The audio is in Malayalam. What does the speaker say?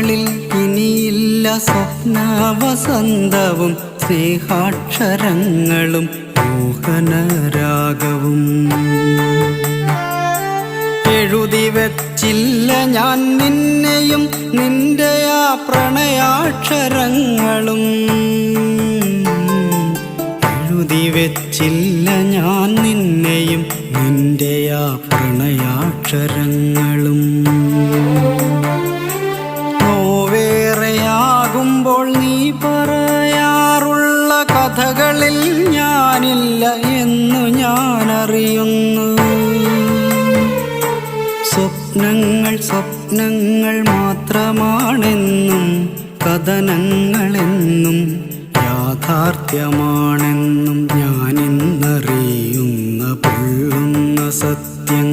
നമ്മളിൽ ഇനിയില്ല സ്വപ്ന വസന്തവും സ്നേഹാക്ഷരങ്ങളും മോഹനരാഗവും എഴുതി വച്ചില്ല ഞാൻ നിന്നെയും നിന്റെ ആ പ്രണയാക്ഷരങ്ങളും. എഴുതി വെച്ചില്ല ഞാൻ നിന്നെയും നിന്റെ ആ പ്രണയാക്ഷരങ്ങളും. പറയാറുള്ള കഥകളിൽ ഞാനില്ല എന്നു ഞാനറിയുന്നു. സ്വപ്നങ്ങൾ സ്വപ്നങ്ങൾ മാത്രമാണെന്നും കഥനങ്ങളെന്നും യാഥാർത്ഥ്യമാണെന്നും ഞാനിന്നറിയുന്ന പൊള്ളുന്ന സത്യം